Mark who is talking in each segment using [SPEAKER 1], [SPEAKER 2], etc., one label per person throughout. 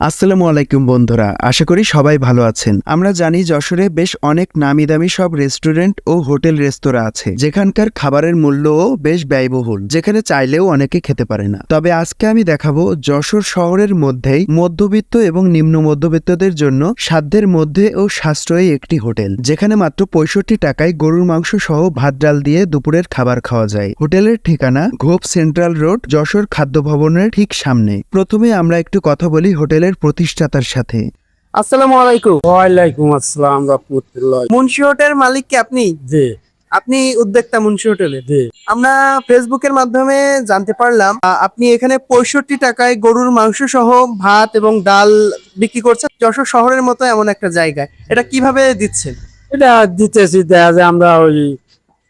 [SPEAKER 1] আসসালামু আলাইকুম বন্ধুরা, আশা করি সবাই ভালো আছেন। আমরা জানি যশোরে বেশ অনেক নামি দামি সব রেস্টুরেন্ট ও হোটেল রেস্তোরাঁ আছে। যেখানকার খাবারের মূল্যও বেশ ব্যয়বহুল, যেখানে চাইলেও অনেকে খেতে পারে না। তবে আজকে আমি দেখাবো যশোর শহরের মধ্যেই মধ্যবিত্ত এবং নিম্ন মধ্যবিত্তদের জন্য সাধ্যের মধ্যে ও সাশ্রয়ী একটি হোটেল, যেখানে মাত্র পঁয়ষট্টি টাকায় গরুর মাংস সহ ভাত ডাল দিয়ে দুপুরের খাবার খাওয়া যায়। হোটেলের ঠিকানা ঘোপ সেন্ট্রাল রোড, যশোর খাদ্য ভবনের ঠিক সামনে। প্রথমে আমরা একটু কথা বলি হোটেলের প্রতিষ্ঠাতার সাথে।
[SPEAKER 2] আসসালামু আলাইকুম।
[SPEAKER 3] ওয়ালাইকুম আসসালাম রহমতুল্লাহ।
[SPEAKER 2] মুন্সি হোটেল মালিক কি আপনি?
[SPEAKER 3] জি।
[SPEAKER 2] আপনি উদ্যোক্তা মুন্সি হোটেলে
[SPEAKER 3] জি।
[SPEAKER 2] আমরা ফেসবুকের মাধ্যমে জানতে পারলাম আ, আপনি এখানে পঁয়ষট্টি টাকায় গরুর মাংস সহ ভাত এবং ডাল বিক্রি করছেন। যশোর শহরের মতো এমন একটা জায়গায়। এটা কীভাবে দিচ্ছেন?
[SPEAKER 3] এটা দিতেছি দেখা যায় আমরা ওই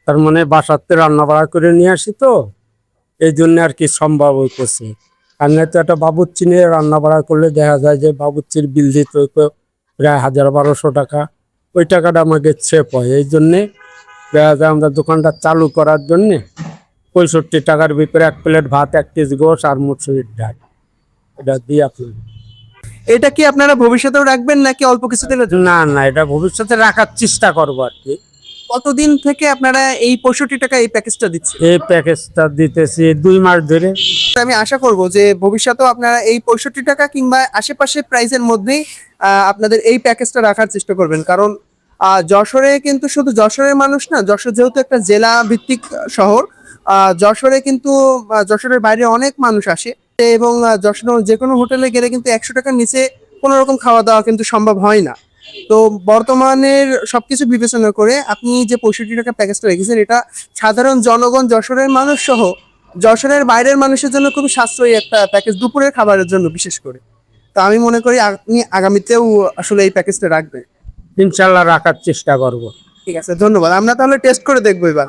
[SPEAKER 3] তার মানে বাসাতে রান্না বাড়া করে নিয়ে আসি তো। এই জন্য আর কি সম্ভব হইতেছে। আর নয়তো একটা বাবুচ্চি নিয়ে রান্না বাড়া করলে দেখা যায় যে বাবুচ্চির বিল দিতে প্রায় হাজার বারোশো টাকা। ওই টাকাটা আমাকে সেভ হয়। এই জন্যে দেখা যায় আমরা দোকানটা চালু করার জন্যে পঁয়ষট্টি টাকার ভিতরে এক প্লেট ভাত এক কেজি গোস আর মুসুরির ডাল। এটা দিয়ে আপনি
[SPEAKER 2] এটা কি আপনারা ভবিষ্যতেও রাখবেন নাকি অল্প কিছুদিন
[SPEAKER 3] না না এটা ভবিষ্যতে রাখার চেষ্টা করব আর কি।
[SPEAKER 2] কতদিন থেকে আপনারা এই পঁয়ষট্টি টাকা এই প্যাকেজটা দিচ্ছেন?
[SPEAKER 3] এই প্যাকেজটা দিতেছি দুই মাস ধরে।
[SPEAKER 2] আমি আশা করব যে ভবিষ্যতেও আপনারা এই পঁয়ষট্টি টাকা কিংবা আশেপাশে প্রাইসের মধ্যেই আপনাদের এই প্যাকেজটা রাখার চেষ্টা করবেন। কারণ যশোরে কিন্তু শুধু যশোরের মানুষ না যশোর যেহেতু একটা জেলা ভিত্তিক শহর যশোরে কিন্তু যশোরের বাইরে অনেক মানুষ আসে। এবং যশোর যে কোনো হোটেলে গেলে কিন্তু একশো টাকার নিচে কোনো রকম খাওয়া দাওয়া কিন্তু সম্ভব হয় না। তো বর্তমানের সবকিছু বিবেচনা করে আপনি যে পঁয়ষট্টি টাকা প্যাকেজটা রেখেছেন এটা সাধারণ জনগণ যশোরের মানুষ সহ যশোরের বাইরের মানুষের জন্য খুবই সাশ্রয়ী একটা প্যাকেজ দুপুরের খাবারের জন্য বিশেষ করে। তো আমি মনে করি আপনি আগামীতেও আসলে এই প্যাকেজটা রাখবেন।
[SPEAKER 3] ইনশাল্লাহ রাখার চেষ্টা করব।
[SPEAKER 2] ঠিক আছে ধন্যবাদ। আমরা তাহলে টেস্ট করে দেখব এবার।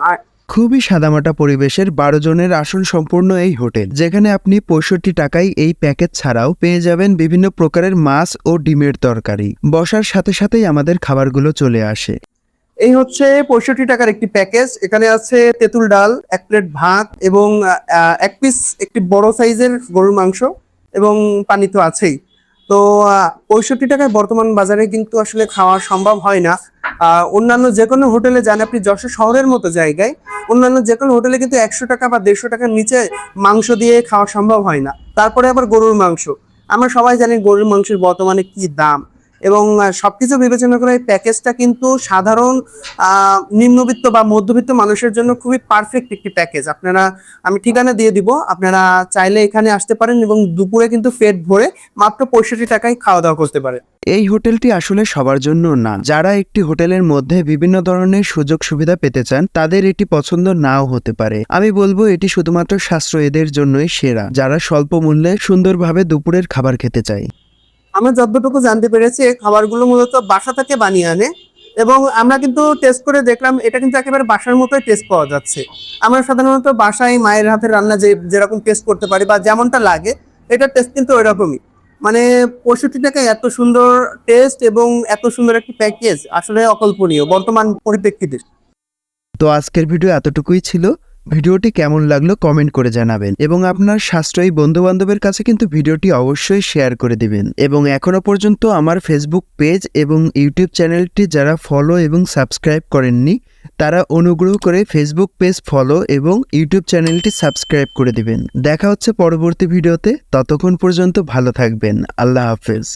[SPEAKER 1] খুবই সাদামাটা পরিবেশের বারো জনের আসন সম্পূর্ণ এই হোটেল, যেখানে আপনি পঁয়ষট্টি টাকায় এই প্যাকেজ ছাড়াও পেয়ে যাবেন বিভিন্ন প্রকারের মাছ ও ডিমের তরকারি। বসার সাথে সাথেই আমাদের খাবারগুলো চলে আসে।
[SPEAKER 2] এই হচ্ছে পঁয়ষট্টি টাকার একটি প্যাকেজ, এখানে আছে তেঁতুল ডাল, এক প্লেট ভাত এবং এক পিস একটি বড় সাইজের গরুর মাংস এবং পানি তো আছেই। তো পঁয়ষট্টি টাকায় বর্তমান বাজারে কিন্তু আসলে খাওয়া সম্ভব হয় না। অন্যান্য যে কোনো হোটেলে যান, আপনি যশো শহরের মতো জায়গায়, অন্যান্য যে কোনো হোটেলে কিন্তু একশো টাকা বা দেড়শো টাকার নিচে মাংস দিয়ে খাওয়া সম্ভব হয় না। তারপরে আবার গরুর মাংস। আমরা সবাই জানি গরুর মাংসের বর্তমানে কি দাম। এবং আহ, সবকিছু বিবেচনা করে এই প্যাকেজটা কিন্তু সাধারণ নিম্নবিত্ত বা মধ্যবিত্ত মানুষের জন্য খুবই পারফেক্ট একটি প্যাকেজ। আপনারা আমি ঠিকানা দিয়ে দিব। আপনারা চাইলে এখানে আসতে পারেন এবং দুপুরে কিন্তু পেট ভরে মাত্র পঁয়ষট্টি টাকায় খাওয়া দাওয়া করতে পারেন।
[SPEAKER 1] এই হোটেলটি আসলে সবার জন্য না। যারা একটি হোটেলের মধ্যে বিভিন্ন ধরনের সুযোগ সুবিধা পেতে চান তাদের এটি পছন্দ নাও হতে পারে। আমি বলব এটি শুধুমাত্র সাশ্রয়ীদের জন্যই সেরা। যারা স্বল্প মূল্যে সুন্দরভাবে দুপুরের খাবার খেতে চায়।
[SPEAKER 2] আমরা যতটুকু জানতে পেরেছি, এই খাবারগুলো মূলত বাসা থেকে বানিয়ে আনে এবং আমরা কিন্তু টেস্ট করে দেখলাম, এটা কিন্তু একেবারে বাসার মতোই টেস্ট পাওয়া যাচ্ছে। আমরা সাধারণত বাসায় মায়ের হাতের রান্না যে, যেরকম টেস্ট করতে পারি বা যেমনটা লাগে, এটা টেস্ট কিন্তু ওইরকমই। মানে পঁয়ষট্টি এত সুন্দর টেস্ট এবং এত সুন্দর একটি প্যাকেজ আসলে অকল্পনীয় বর্তমান পরিপ্রেক্ষিতে।
[SPEAKER 1] তো আজকের ভিডিও এতটুকুই ছিল। ভিডিওটি কেমন লাগল কমেন্ট করে জানাবেন এবং আপনার সাশ্রয়ী বন্ধু বান্ধবের কাছে কিন্তু ভিডিওটি অবশ্যই শেয়ার করে দিবেন। এবং এখনও পর্যন্ত আমার ফেসবুক পেজ এবং ইউটিউব চ্যানেলটি যারা ফলো এবং সাবস্ক্রাইব করেননি, তারা অনুগ্রহ করে ফেসবুক পেজ ফলো এবং ইউটিউব চ্যানেলটি সাবস্ক্রাইব করে দিবেন। দেখা হচ্ছে পরবর্তী ভিডিওতে, ততক্ষণ পর্যন্ত ভালো থাকবেন। আল্লাহ হাফেজ।